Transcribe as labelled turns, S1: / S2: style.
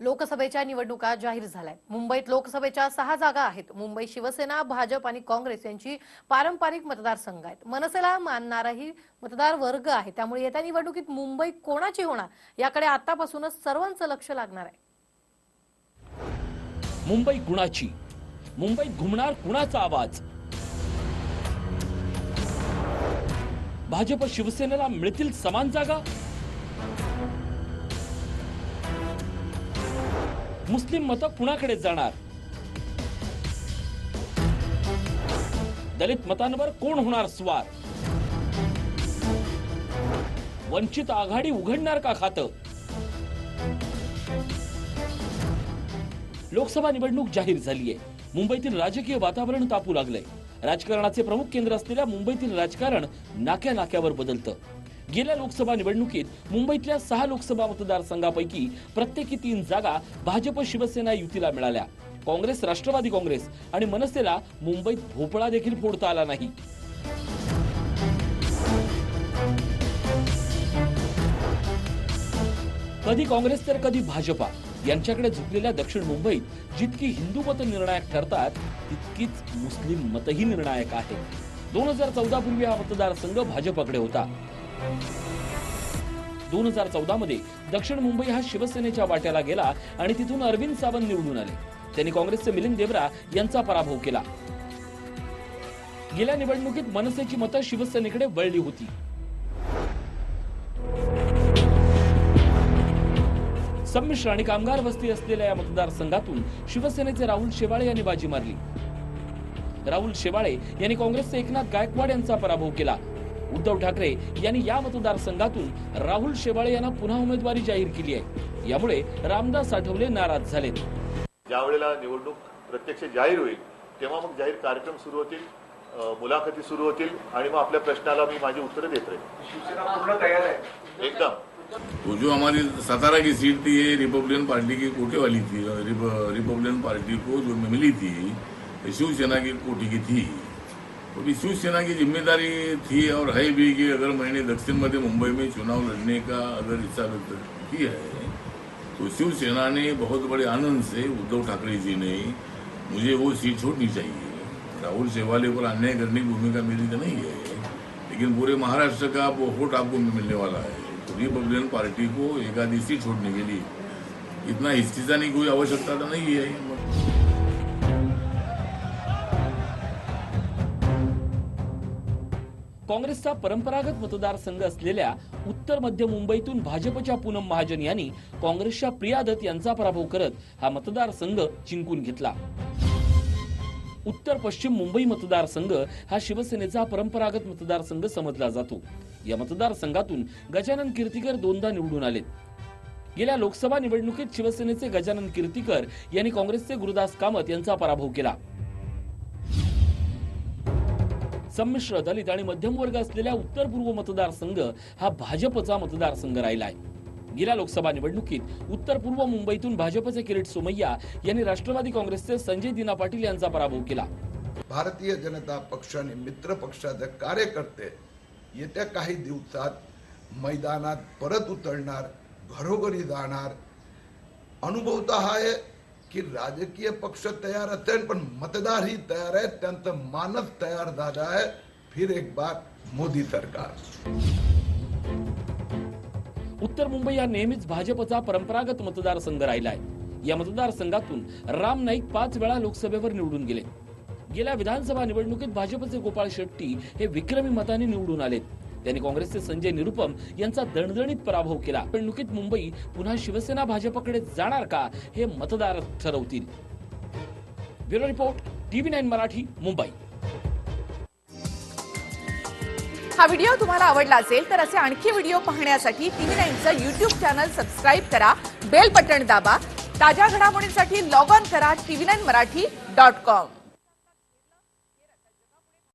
S1: लोकसभेच्या निवडणुका जाहीर झाल्या मुंबईत लोकसभेच्या सहा जागा आहेत. मुंबई शिवसेना भाजप आणि काँग्रेस यांची पारंपरिक मतदारसंघ आहेत. मनसेला मानणाराही मतदार वर्ग आहे. त्यामुळे येत्या निवडणुकीत मुंबई कोणाची होणार याकडे आतापासूनच सर्वांचं लक्ष लागणार आहे.
S2: मुंबई कुणाची? मुंबईत घुमणार कुणाचा आवाज? भाजप शिवसेनेला मिळतील समान जागा? मुस्लिम मतं कुणाकडे जाणार? दलित मतांवर कोण होणार स्वार? वंचित आघाडी उघडणार का खातं? लोकसभा निवडणूक जाहीर झाली आहे मुंबईतील राजकीय वातावरण तापू लागलंय. राजकारणाचे प्रमुख केंद्र असलेल्या मुंबईतील राजकारण नाक्या नाक्यावर बदलतं. गेल्या लोकसभा निवडणुकीत मुंबईतल्या सहा लोकसभा मतदारसंघापैकी प्रत्येकी तीन जागा भाजप शिवसेना युतीला मिळाल्या. काँग्रेस राष्ट्रवादी काँग्रेस आणि मनसेला मुंबईत भोपळा देखील फोडता आला नाही. कधी काँग्रेस तर कधी भाजपा. यांच्याकडे झुकलेल्या दक्षिण मुंबईत जितकी हिंदू मत निर्णायक ठरतात तितकीच मुस्लिम मतही निर्णायक आहे. दोन हजार चौदा पूर्वी हा मतदारसंघ भाजपकडे होता. दोन हजार चौदा मध्ये दक्षिण मुंबई हा शिवसेनेच्या वाट्याला गेला आणि तिथून अरविंद सावंत निवडून आले. त्यांनी काँग्रेसचे मिलिंद देवरा यांचा पराभव केला. गेल्या निवडणुकीत मनसेची मतं शिवसेनेकडे वळली होती. संमिश्र आणि कामगार वस्ती असलेल्या या मतदारसंघातून शिवसेनेचे राहुल शेवाळे यांनी बाजी मारली. राहुल शेवाळे यांनी काँग्रेसचे एकनाथ गायकवाड यांचा पराभव केला. उद्धव ठाकरे यांनी या मतदारसंघातून राहुल शेवाळे यांना पुन्हा उमेदवारी जाहीर केली आहे. यामुळे रामदास आठवले नाराज झालेत.
S3: ज्या वेळेला निवडणूक प्रत्यक्ष जाहीर होईल तेव्हा मग जाहीर कार्यक्रम सुरू होतील मुलाखती सुरू होतील आणि मग आपल्या प्रश्नाला मी माझी उत्तरं देत राहील
S4: शिवसेना पूर्ण तयार आहे.
S3: एकदम.
S5: वो जो हमारी सतारा की सीट थी ये रिपब्लिकन पार्टी की कोटे वाली थी रिप, रिपब्लिकन पार्टी को जो मिली थी शिवसेना की कोटी की थी। भी शिवसेना की ज़िम्मेदारी थी और है भी कि अगर मैंने दक्षिण मध्य मुंबई में चुनाव लड़ने का अगर इच्छा व्यक्त की है तो शिवसेना ने बहुत बड़े आनंद से उद्धव ठाकरे जी ने मुझे वो सीट छोड़नी चाहिए। राहुल शेवाले पर अन्याय करने की भूमिका मेरी तो नहीं है, लेकिन पूरे महाराष्ट्र का वो वोट आपको मिलने वाला है। तो रिपब्लिकन पार्टी को एक आधी सीट छोड़ने के लिए इतना हिस्टीचाने की कोई आवश्यकता तो नहीं है।
S2: काँग्रेसचा परंपरागत मतदारसंघ असलेल्या उत्तर मध्य मुंबईतून भाजपच्या पूनम महाजन यांनी काँग्रेसच्या प्रिया दत्त यांचा पराभव करत हा मतदारसंघ जिंकून घेतला. उत्तर पश्चिम मुंबई मतदारसंघ हा शिवसेनेचा परंपरागत मतदारसंघ समजला जातो. या मतदारसंघातून गजानन कीर्तीकर दोनदा निवडून आले गेल्या लोकसभा निवडणुकीत शिवसेनेचे गजानन कीर्तीकर यांनी काँग्रेसचे गुरुदास कामत यांचा पराभव केला. संमिश्र दलित आणि मध्यमवर्ग असलेल्या उत्तर पूर्व मतदारसंघ हा भाजपचा मतदारसंघ राहिला आहे गेल्या लोकसभा निवडणुकीत उत्तर पूर्व मुंबईतून भाजपचे किरीट सोमय्या यांनी राष्ट्रवादी काँग्रेसचे संजय दिना पाटील यांचा पराभव केला.
S6: भारतीय जनता पक्ष आणि मित्र पक्षाचे कार्यकर्ते येत्या काही दिवसात मैदानात परत उतरणार घरोघरी जाणार. अनुभवता हा आहे की राजकीय पक्ष तयार असेल पण मतदार ही तयार आहेत त्यांचं मानस तयार झालं आहे फिर एक बार मोदी सरकार।
S2: उत्तर मुंबई हा नेहमीच भाजपचा परंपरागत मतदारसंघ राहिला आहे या मतदारसंघातून राम नाईक पाच वेळा लोकसभेवर निवडून गेले. गेल्या विधानसभा निवडणुकीत भाजपचे गोपाळ शेट्टी हे विक्रमी मताने निवडून आलेत. त्यांनी काँग्रेसचे संजय निरुपम यांचा दणदणीत पराभव केला. निवडणुकीत मुंबई पुन्हा शिवसेना भाजपकडे जाणार का हे मतदार ठरवतील. Bureau report TV nine Marathi Mumbai.
S7: हा व्हिडिओ तुम्हाला आवडला असेल तर असे आणखी व्हिडिओ पाहण्यासाठी टीव्ही नाईनचं युट्यूब चॅनल सबस्क्राईब करा बेल बटन दाबा ताज्या घडामोडींसाठी लॉग ऑन करा TV nine Marathi dot com.